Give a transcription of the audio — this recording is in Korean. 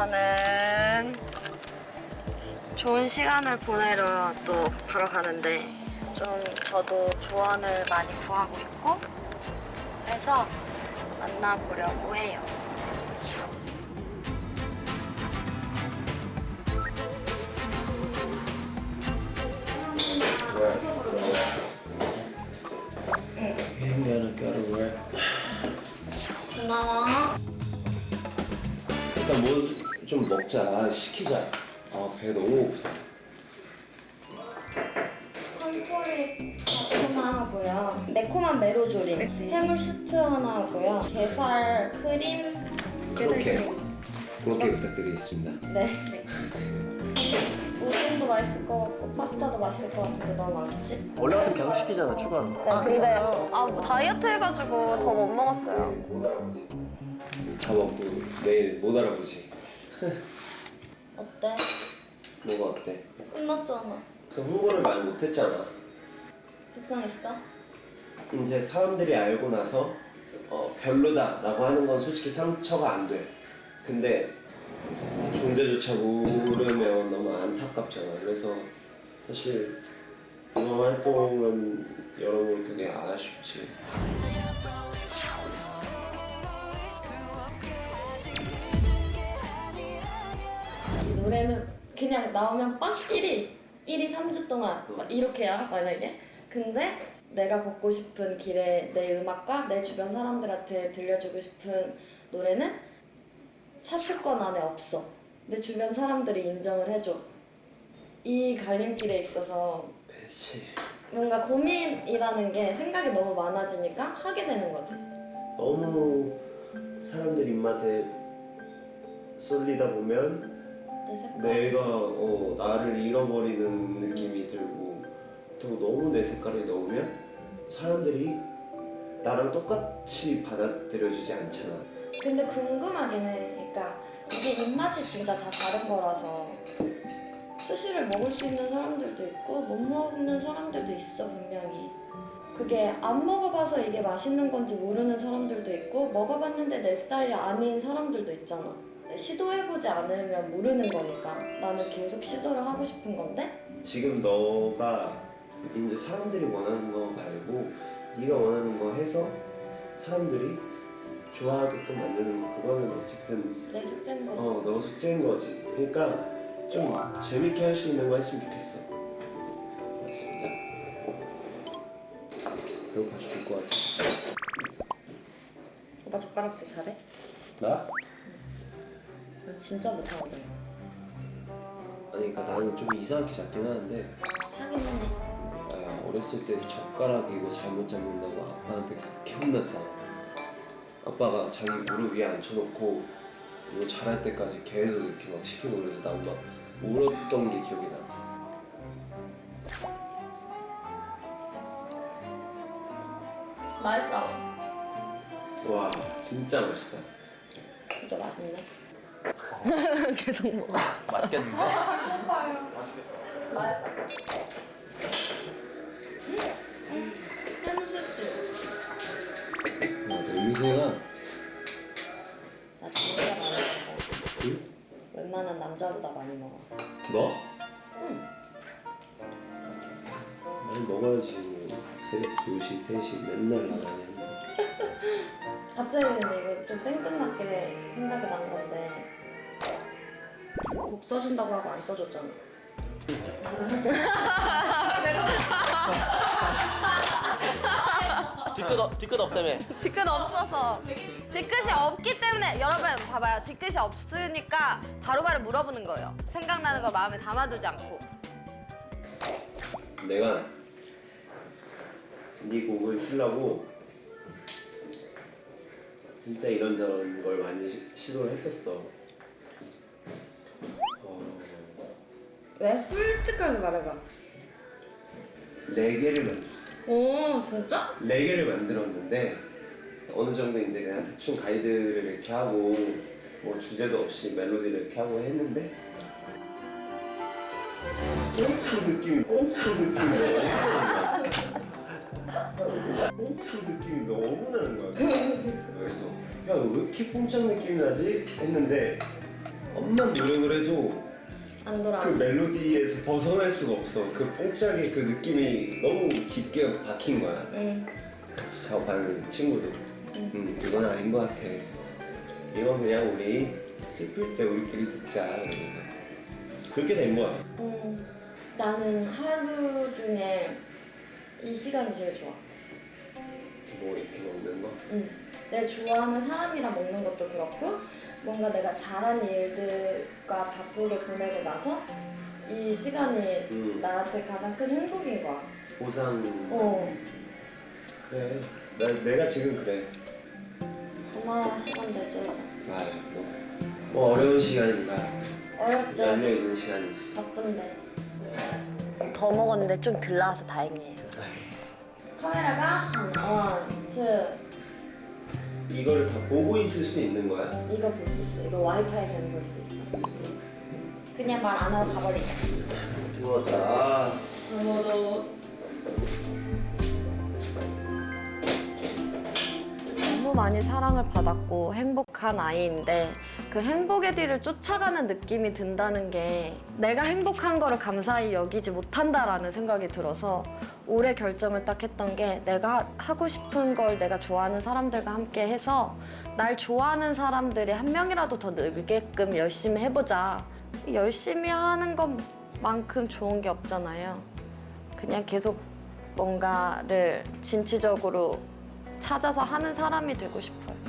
저는 좋은 시간을 보내러 또 바로 가는데 좀 저도 조언을 많이 구하고 있고 해서 만나보려고 해요. 먹자. 시키자. 아, 배 너무 고프다. 산토리 하나 하고요. 매콤한 메로조림, 해물 스튜 하나 하고요. 게살 크림, 그렇게 그렇게 부탁드리겠습니다. 네. 우동도 맛있을 것 같고 파스타도 맛있을 것 같은데 너무 많겠지? 원래 같으면 계속 시키잖아 추가로. 네, 근데 아, 뭐 다이어트 해가지고 더 못 먹었어요. 다 먹고 내일 못 알아보지. 어때? 뭐가 어때? 끝났잖아. 또 홍보를 많이 못했잖아. 속상했어? 이제 사람들이 알고 나서 어, 별로다라고 하는 건 솔직히 상처가 안 돼. 근데 존재조차 모르면 너무 안타깝잖아. 그래서 사실 이번 활동은 여러분 되게 아쉽지. 나오면 빡 1위 1위 3주 동안 막 이렇게야 만약에. 근데 내가 걷고 싶은 길에 내 음악과 내 주변 사람들한테 들려주고 싶은 노래는 차트권 안에 없어. 내 주변 사람들이 인정을 해줘. 이 갈림길에 있어서 그렇지. 뭔가 고민이라는 게 생각이 너무 많아지니까 하게 되는 거지. 너무 사람들 입맛에 쏠리다 보면 내 색깔 내가 어, 나를 잃어버리는 느낌이 들고 또 너무 내 색깔을 넣으면 사람들이 나랑 똑같이 받아들여주지 않잖아. 근데 궁금하긴 해. 그러니까 이게 입맛이 진짜 다 다른 거라서 스시를 먹을 수 있는 사람들도 있고 못 먹는 사람들도 있어 분명히. 그게 안 먹어봐서 이게 맛있는 건지 모르는 사람들도 있고 먹어봤는데 내 스타일이 아닌 사람들도 있잖아. 시도해보지 않으면 모르는 거니까 나는 계속 시도를 하고 싶은 건데 지금 너가 이제 사람들이 원하는 거 말고 네가 원하는 거 해서 사람들이 좋아하게끔 만드는 그거는 어쨌든 내 숙제인 거. 어, 너 숙제인 거지. 그러니까 좀 재밌게 할 수 있는 거 했으면 좋겠어. 진짜. 배고파 죽을 것 같아. 오빠 젓가락질 잘해? 나? 난 진짜 못하거든. 아니, 그러니까 나는 좀 이상하게 잡긴 하는데, 하기는 해. 아, 어렸을 때 젓가락 이거 잘못 잡는다고 아빠한테 그렇게 혼났다. 아빠가 자기 무릎 위에 앉혀놓고 이거 잘할 때까지 계속 이렇게 막 시키고 그래서 난 막 울었던 게 기억이 나. 맛있어. 와, 진짜 맛있다. 진짜 맛있네. 계속 먹어. 맛있겠는데? 햄스튜. 와, 냄새가 나 진짜 많이 먹어. 응? 웬만한 남자보다 많이 먹어. 너? 응. 많이 먹어야지. 새벽 2시, 3시 맨날 나가냐. 갑자기 근데 이거 좀 생뚱맞게 생각이 난 건데 곡 써준다고 하고 안 써줬잖아. 뒤끝, 없- 뒤끝 없다며. 뒤끝 없어서 뒤끝이 없기 때문에 여러분 봐봐요 뒤끝이 없으니까 바로바로 물어보는 거예요 생각나는 거 마음에 담아두지 않고 내가 네 곡을 쓰려고 진짜 이런저런 걸 많이 시, 시도를 했었어. 어, 왜? 솔직하게 말해봐. 레게를 만들었어. 오 진짜? 레게를 만들었는데 어느 정도 이제 그냥 대충 가이드를 이렇게 하고 뭐 주제도 없이 멜로디를 이렇게 하고 했는데 엄청 느낌이 엄청 느낌이 너무 나는 거야. 엄청 느낌이 너무 나는 거야. 그래서 야 왜 이렇게 뽕짝 느낌이 나지 했는데 엄만 노력을 해도 안 돌아. 그 멜로디에서 벗어날 수가 없어. 그 뽕짝의 그 느낌이 너무 깊게 박힌 거야. 응. 같이 작업하는 친구도. 응. 음, 이건 아닌 것 같아. 이건 그냥 우리 슬플 때 우리끼리 듣자. 그래서 그렇게 된 거야. 음, 나는 하루 중에 이 시간이 제일 좋아. 뭐 이렇게 먹는 거. 응. 내가 좋아하는 사람이랑 먹는 것도 그렇고 뭔가 내가 잘한 일들과 바쁘게 보내고 나서 이 시간이 음. 나한테 가장 큰 행복인 거야. 보상. 어. 그래. 나 내가 지금 그래. 고마워 시간 내줘서. 아유 뭐, 뭐 어려운 시간인가. 어렵죠. 열려 있는 시간이지. 바쁜데. 더 먹었는데 좀 덜 나와서 다행이에요. 이거를 다 보고 있을 수 있는 거야? 이거 볼 수 있어. 이거 와이파이 되는 볼수 있어. 그냥 말 안 하고 가버리자. 좋았다. 많이 사랑을 받았고 행복한 아이인데 그 행복의 뒤를 쫓아가는 느낌이 든다는 게 내가 행복한 거를 감사히 여기지 못한다라는 생각이 들어서 올해 결정을 딱 했던 게 내가 하고 싶은 걸 내가 좋아하는 사람들과 함께 해서 날 좋아하는 사람들이 한 명이라도 더 늘게끔 열심히 해보자. 열심히 하는 것만큼 좋은 게 없잖아요. 그냥 계속 뭔가를 진취적으로 찾아서 하는 사람이 되고 싶어요.